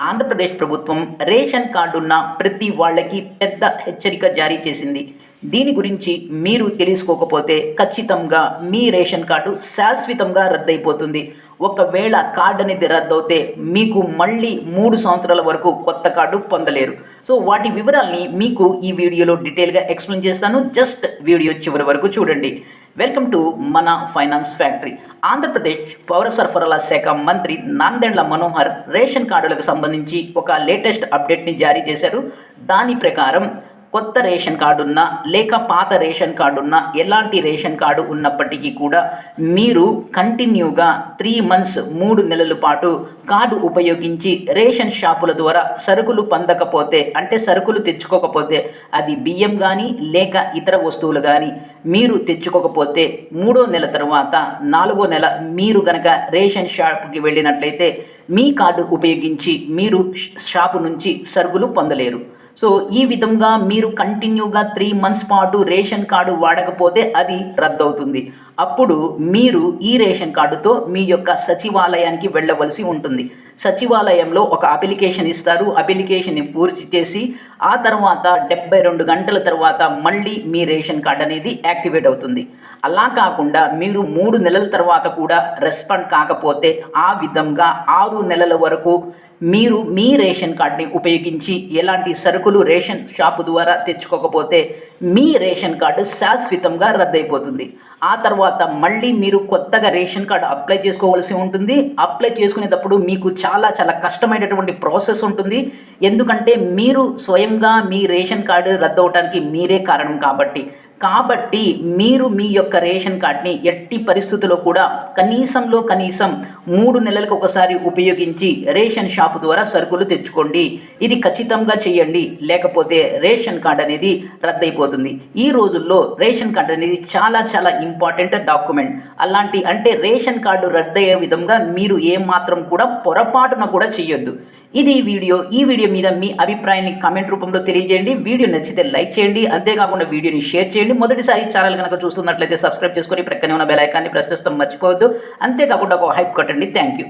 ఆంధ్రప్రదేశ్ ప్రభుత్వం ration card ఉన్న ప్రతి వాళ్ళకి పెద్ద హెచ్చరిక జారీ చేసింది. దీని గురించి మీరు తెలుసుకోకపోతే ఖచ్చితంగా మీ రేషన్ కార్డు శాశ్వతంగా రద్దయిపోతుంది. ఒకవేళ కార్డు అనేది రద్దవుతే మీకు మళ్ళీ మూడు సంవత్సరాల వరకు కొత్త కార్డు పొందలేరు. సో వాటి వివరాల్ని మీకు ఈ వీడియోలో డీటెయిల్గా ఎక్స్ప్లెయిన్ చేస్తాను. జస్ట్ వీడియో చివరి వరకు చూడండి. వెల్కమ్ టు మన ఫైనాన్స్ ఫ్యాక్టరీ. ఆంధ్రప్రదేశ్ పౌర సరఫరాల శాఖ మంత్రి నాందెండ్ల మనోహర్ రేషన్ కార్డులకు సంబంధించి ఒక లేటెస్ట్ అప్డేట్ని జారీ చేశారు. దాని ప్రకారం కొత్త రేషన్ కార్డు ఉన్నా లేక పాత రేషన్ కార్డు ఉన్నా ఎలాంటి రేషన్ కార్డు ఉన్నప్పటికీ కూడా మీరు కంటిన్యూగా త్రీ మంత్స్ మూడు నెలల పాటు కార్డు ఉపయోగించి రేషన్ షాపుల ద్వారా సరుకులు పొందకపోతే అంటే సరుకులు తెచ్చుకోకపోతే అది బియ్యం కానీ లేక ఇతర వస్తువులు కానీ మీరు తెచ్చుకోకపోతే మూడో నెల తర్వాత నాలుగో నెల మీరు గనక రేషన్ షాప్కి వెళ్ళినట్లయితే మీ కార్డు ఉపయోగించి మీరు షాపు నుంచి సరుకులు పొందలేరు. సో ఈ విధంగా మీరు కంటిన్యూగా త్రీ మంత్స్ పాటు రేషన్ కార్డు వాడకపోతే అది రద్దవుతుంది. అప్పుడు మీరు ఈ రేషన్ కార్డుతో మీ యొక్క సచివాలయానికి వెళ్ళవలసి ఉంటుంది. సచివాలయంలో ఒక అప్లికేషన్ ఇస్తారు. అప్లికేషన్ని పూర్తి చేసి ఆ తర్వాత డెబ్బై రెండు గంటల తర్వాత మళ్ళీ మీ రేషన్ కార్డ్ అనేది యాక్టివేట్ అవుతుంది. అలా కాకుండా మీరు మూడు నెలల తర్వాత కూడా రెస్పాండ్ కాకపోతే ఆ విధంగా ఆరు నెలల వరకు మీరు మీ రేషన్ కార్డ్ని ఉపయోగించి ఎలాంటి సరుకులు రేషన్ షాపు ద్వారా తెచ్చుకోకపోతే మీ రేషన్ కార్డు శాశ్వతంగా రద్దయిపోతుంది. ఆ తర్వాత మళ్ళీ మీరు కొత్తగా రేషన్ కార్డు అప్లై చేసుకోవాల్సి ఉంటుంది. అప్లై చేసుకునేటప్పుడు మీకు చాలా చాలా కష్టమైనటువంటి ప్రాసెస్ ఉంటుంది. ఎందుకంటే మీరు స్వయంగా మీ రేషన్ కార్డు రద్దవటానికి మీరే కారణం కాబట్టి. కాబట్టి మీరు మీ యొక్క రేషన్ కార్డ్ని ఎట్టి పరిస్థితుల్లో కూడా కనీసంలో కనీసం మూడు నెలలకు ఒకసారి ఉపయోగించి రేషన్ షాపు ద్వారా సరుకులు తెచ్చుకోండి. ఇది ఖచ్చితంగా చేయండి. లేకపోతే రేషన్ కార్డ్ అనేది రద్దయిపోతుంది. ఈ రోజుల్లో రేషన్ కార్డ్ అనేది చాలా చాలా ఇంపార్టెంట్ డాక్యుమెంట్. అలాంటి అంటే రేషన్ కార్డు రద్దయ్యే విధంగా మీరు ఏమాత్రం కూడా పొరపాటున కూడా చేయొద్దు. ఇది వీడియో. ఈ వీడియో మీద మీ అభిప్రాయాన్ని కామెంట్ రూపంలో తెలియజేయండి. వీడియో నచ్చితే లైక్ చేయండి. అంతేకాకుండా వీడియోని షేర్ చేయండి. మొదటిసారి ఛానల్ కనుక చూస్తున్నట్లయితే సబ్స్క్రైబ్ చేసుకొని ప్రక్కనే ఉన్న బెల్ ఐకాన్ని ప్రెస్ చేస్తాం మర్చిపోవద్దు. అంతేకాకుండా ఒక హైప్ కట్టండి. Thank you